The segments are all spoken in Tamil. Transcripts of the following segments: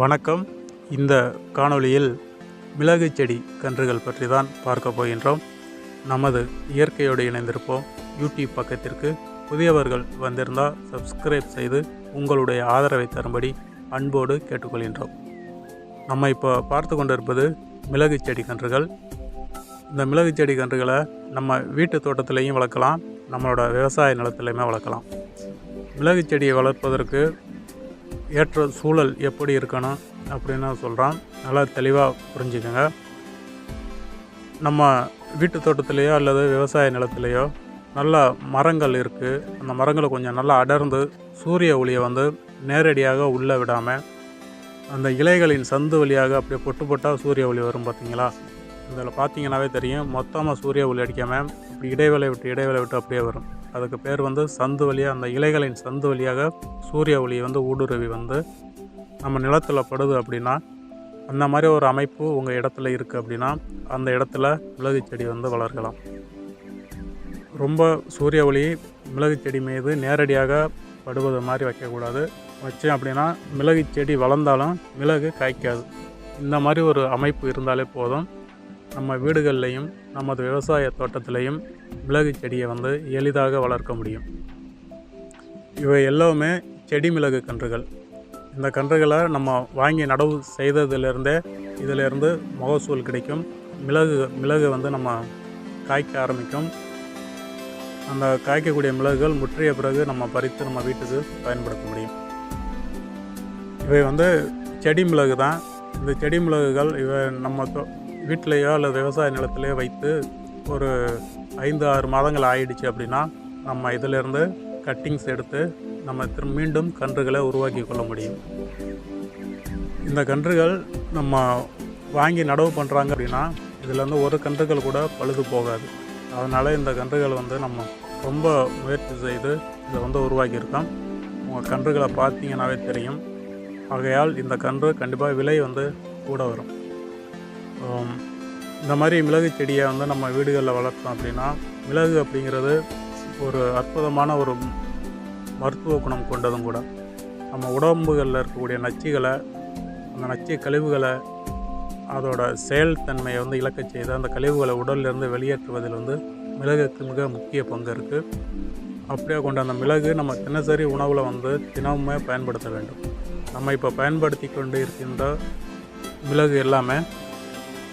வணக்கம். இந்த காணொளியில் மிளகு செடி கன்றுகள் பற்றி தான் பார்க்க போகின்றோம். நமது இயற்கையோடு இணைந்திருப்போம். யூடியூப் பக்கத்திற்கு புதியவர்கள் வந்திருந்தால் சப்ஸ்கிரைப் செய்து உங்களுடைய ஆதரவை தரும்படி அன்போடு கேட்டுக்கொள்கின்றோம். நம்ம இப்போ பார்த்து கொண்டிருப்பது மிளகு செடி கன்றுகள். இந்த மிளகு செடி கன்றுகளை நம்ம வீட்டு தோட்டத்திலையும் வளர்க்கலாம். நம்மளோட விவசாய நிலத்திலையுமே வளர்க்கலாம். மிளகு செடியை வளர்ப்பதற்கு ஏற்ற சூழல் எப்படி இருக்கணும் அப்படின்னு சொல்கிறான் நல்லா தெளிவாக புரிஞ்சுக்கோங்க. நம்ம வீட்டு தோட்டத்துலேயோ அல்லது விவசாய நிலத்துலேயோ நல்ல மரங்கள் இருக்குது அந்த மரங்களை கொஞ்சம் நல்லா அடர்ந்து சூரிய ஒளியை வந்து நேரடியாக உள்ளே விடாமல் அந்த இலைகளின் சந்து வழியாக அப்படியே பொட்டு பொட்டாக சூரிய ஒளி வரும் பார்த்தீங்களா இதில் பார்த்தீங்கன்னாவே தெரியும். மொத்தமாக சூரிய ஒளி அடிக்காமல் இப்படி இடைவேளை விட்டு இடைவேளை விட்டு அப்படியே வரும். அதுக்கு பேர் வந்து சந்து வழியாக அந்த இலைகளின் சந்து வழியாக சூரிய ஒளி வந்து ஊடுருவி வந்து நம்ம நிலத்தில் படுது அப்படின்னா அந்த மாதிரி ஒரு அமைப்பு உங்கள் இடத்துல இருக்குது அப்படின்னா அந்த இடத்துல மிளகு செடி வந்து வளர்க்கலாம். ரொம்ப சூரிய ஒளி மிளகு செடி மீது நேரடியாக படுவது மாதிரி வைக்கக்கூடாது. வச்சேன் அப்படின்னா மிளகு செடி வளர்ந்தாலும் மிளகு காய்க்காது. இந்த மாதிரி ஒரு அமைப்பு இருந்தாலே போதும். நம்ம வீடுகள்லையும் நமது விவசாய தோட்டத்திலையும் மிளகு செடியை வந்து எளிதாக வளர்க்க முடியும். இவை எல்லாமே செடி மிளகு கன்றுகள். இந்த கன்றுகளை நம்ம வாங்கி நடவு செய்ததிலிருந்தே இதிலிருந்து மகசூல் கிடைக்கும். மிளகு மிளகு வந்து நம்ம காய்க்க ஆரம்பிக்கும். அந்த காய்க்கக்கூடிய மிளகுகள் முற்றிய பிறகு நம்ம பறித்து நம்ம வீட்டுக்கு பயன்படுத்த முடியும். இவை வந்து செடி மிளகு தான் இந்த செடி மிளகுகள் இவை நம்ம வீட்டிலேயோ அல்லது விவசாய நிலத்திலேயோ வைத்து ஒரு ஐந்து ஆறு மாதங்கள் ஆயிடுச்சு அப்படின்னா நம்ம இதிலிருந்து கட்டிங்ஸ் எடுத்து நம்ம திரும்ப மீண்டும் கன்றுகளை உருவாக்கி கொள்ள முடியும். இந்த கன்றுகள் நம்ம வாங்கி நடவு பண்ணுறாங்க அப்படின்னா இதுலேருந்து ஒரு கன்றுகள் கூட பழுது போகாது. அதனால் இந்த கன்றுகள் வந்து நம்ம ரொம்ப முயற்சி செய்து இதை வந்து உருவாக்கியிருக்கோம். உங்கள் கன்றுகளை பார்த்தீங்கன்னாவே தெரியும். ஆகையால் இந்த கன்று கண்டிப்பாக விலை வந்து கூட வரும். இந்த மாதிரி மிளகு செடியை வந்து நம்ம வீடுகளில் வளர்த்தோம் அப்படின்னா மிளகு அப்படிங்கிறது ஒரு அற்புதமான ஒரு மருத்துவ குணம் கொண்டதும் கூட. நம்ம உடம்புகளில் இருக்கக்கூடிய நச்சுகளை அந்த நச்சு கழிவுகளை அதோட செயல்தன்மையை வந்து இழக்க செய்து அந்த கழிவுகளை உடலிலிருந்து வெளியேற்றுவதில் வந்து மிளகுக்கு மிக முக்கிய பங்கு இருக்குது அப்படியே கொண்ட அந்த மிளகு நம்ம தினசரி உணவில் வந்து தினமுமே பயன்படுத்த வேண்டும். நம்ம இப்போ பயன்படுத்தி கொண்டு இருக்கின்ற மிளகு எல்லாமே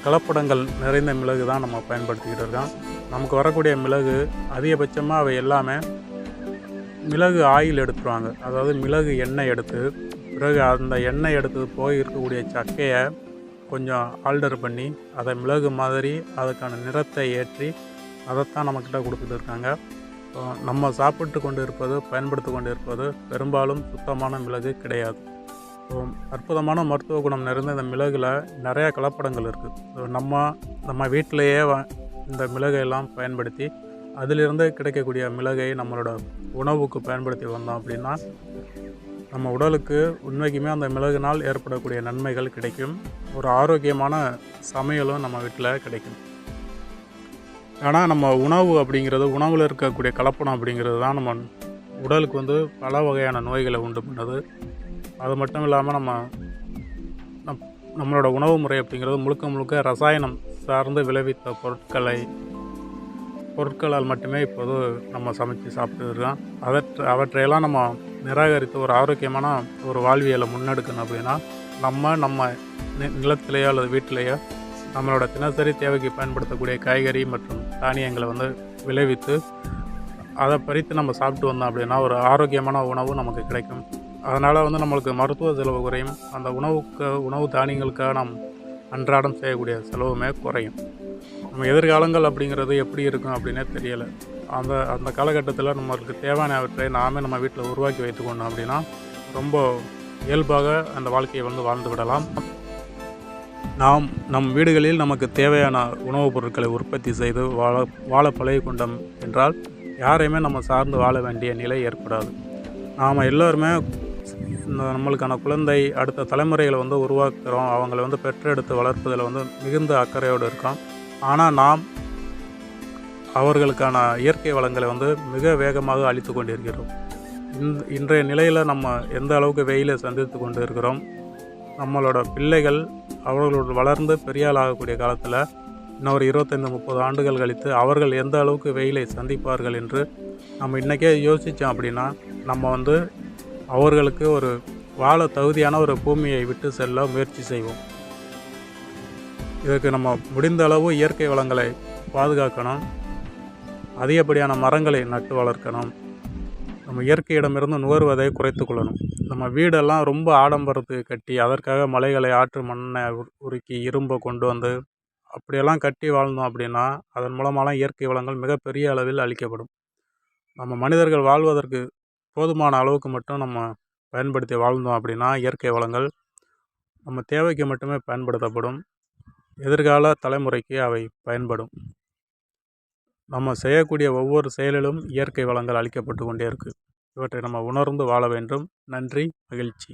கலப்படங்கள் நிறைந்த மிளகு தான் நம்ம பயன்படுத்திக்கிட்டு இருக்கோம். நமக்கு வரக்கூடிய மிளகு அதிகபட்சமாக அவை எல்லாமே மிளகு ஆயில் எடுத்துருவாங்க. அதாவது மிளகு எண்ணெய் எடுத்து பிறகு அந்த எண்ணெய் எடுத்து போய் இருக்கக்கூடிய சக்கையை கொஞ்சம் ஆல்டர் பண்ணி அதை மிளகு மாதிரி அதுக்கான நிறத்தை ஏற்றி அதைத்தான் நம்மக்கிட்ட கொடுத்துட்டு இருக்காங்க. நம்ம சாப்பிட்டு கொண்டு இருப்பது பயன்படுத்தி கொண்டு இருப்பது பெரும்பாலும் சுத்தமான மிளகு கிடையாது. அற்புதமான மருத்துவ குணம் நிறைந்த இந்த மிளகில் நிறையா கலப்படங்கள் இருக்குது நம்ம நம்ம வீட்டிலையே வ- இந்த மிளகையெல்லாம் பயன்படுத்தி அதிலிருந்து கிடைக்கக்கூடிய மிளகை நம்மளோட உணவுக்கு பயன்படுத்தி வந்தோம் அப்படின்னா நம்ம உடலுக்கு உண்மைக்குமே அந்த மிளகுனால் ஏற்படக்கூடிய நன்மைகள் கிடைக்கும். ஒரு ஆரோக்கியமான சமையலும் நம்ம வீட்டில் கிடைக்கும். ஆனால் நம்ம உணவு அப்படிங்கிறது உணவில் இருக்கக்கூடிய கலப்படம் அப்படிங்கிறது தான் நம்ம உடலுக்கு வந்து பல வகையான நோய்களை உண்டு பண்ணுது. அது மட்டும் இல்லாமல் நம்ம நம் நம்மளோட உணவு முறை அப்படிங்கிறது முழுக்க முழுக்க ரசாயனம் சார்ந்து விளைவித்த பொருட்களை பொருட்களால் மட்டுமே இப்போது நம்ம சமைச்சு சாப்பிட்டு இருக்கோம். அவற்றையெல்லாம் நம்ம நிராகரித்து ஒரு ஆரோக்கியமான ஒரு வாழ்வியலை முன்னெடுக்கணும் அப்படின்னா நம்ம நம்ம நி- நிலத்திலேயோ அல்லது வீட்டிலேயோ நம்மளோட தினசரி தேவைக்கு பயன்படுத்தக்கூடிய காய்கறி மற்றும் தானியங்களை வந்து விளைவித்து அதை பறித்து நம்ம சாப்பிட்டு வந்தோம் அப்படின்னா ஒரு ஆரோக்கியமான உணவு நமக்கு கிடைக்கும். அதனால் வந்து நம்மளுக்கு மருத்துவ செலவு குறையும். அந்த உணவுக்கு உணவு தானியங்களுக்காக நாம் அன்றாடம் செய்யக்கூடிய செலவுமே குறையும். நம்ம எதிர்காலங்கள் அப்படிங்கிறது எப்படி இருக்கும் அப்படின்னே தெரியலை. அந்த அந்த காலகட்டத்தில் நம்மளுக்கு தேவையானவற்றை நாமே நம்ம வீட்டில் உருவாக்கி வைத்துக்கொண்டோம் அப்படின்னா ரொம்ப இயல்பாக அந்த வாழ்க்கையை வந்து வாழ்ந்து விடலாம். நாம் நம் வீடுகளில் நமக்கு தேவையான உணவுப் பொருட்களை உற்பத்தி செய்து வாழ வாழ பழகி கொண்டோம் என்றால் யாரையுமே நம்ம சார்ந்து வாழ வேண்டிய நிலை ஏற்படாது. நாம் எல்லோருமே நம்மளுக்கான குழந்தை அடுத்த தலைமுறைகளை வந்து உருவாக்குறோம். அவங்கள வந்து பெற்றெடுத்து வளர்ப்பதில் வந்து மிகுந்த அக்கறையோடு இருக்கோம். ஆனால் நாம் அவர்களுக்கான இயற்கை வளங்களை வந்து மிக வேகமாக அழித்து கொண்டிருக்கிறோம். இந்த இன்றைய நிலையில் நம்ம எந்த அளவுக்கு வெயிலை சந்தித்து கொண்டு இருக்கிறோம் நம்மளோட பிள்ளைகள் அவர்களோட வளர்ந்து பெரியால் ஆகக்கூடிய காலத்தில் இன்னொரு இருபத்தைந்து முப்பது ஆண்டுகள் கழித்து அவர்கள் எந்த அளவுக்கு வெயிலை சந்திப்பார்கள் என்று நம்ம இன்றைக்கே யோசித்தோம் அப்படின்னா நம்ம வந்து அவர்களுக்கு ஒரு வாழ தகுதியான ஒரு பூமியை விட்டு செல்ல முயற்சி செய்வோம். இதற்கு நம்ம முடிந்த அளவு இயற்கை வளங்களை பாதுகாக்கணும். அதிகப்படியான மரங்களை நட்டு வளர்க்கணும். நம்ம இயற்கையிடமிருந்து நுகர்வதை குறைத்து கொள்ளணும். நம்ம வீடெல்லாம் ரொம்ப ஆடம்பரத்துக்கு கட்டி அதற்காக மலைகளை ஆற்று மண்ணை உருக்கி இரும்பை கொண்டு வந்து அப்படியெல்லாம் கட்டி வாழ்ந்தோம் அப்படின்னா அதன் மூலமாலாம் இயற்கை வளங்கள் மிகப்பெரிய அளவில் அழிக்கப்படும். நம்ம மனிதர்கள் வாழ்வதற்கு போதுமான அளவுக்கு மட்டும் நம்ம பயன்படுத்தி வாழ்ந்தோம் அப்படின்னா இயற்கை வளங்கள் நம்ம தேவைக்கு மட்டுமே பயன்படுத்தப்படும். எதிர்கால தலைமுறைக்கு அவை பயன்படும். நம்ம செய்யக்கூடிய ஒவ்வொரு செயலிலும் இயற்கை வளங்கள் அளிக்கப்பட்டு கொண்டே இருக்குது இவற்றை நம்ம உணர்ந்து வாழ வேண்டும். நன்றி மகிழ்ச்சி.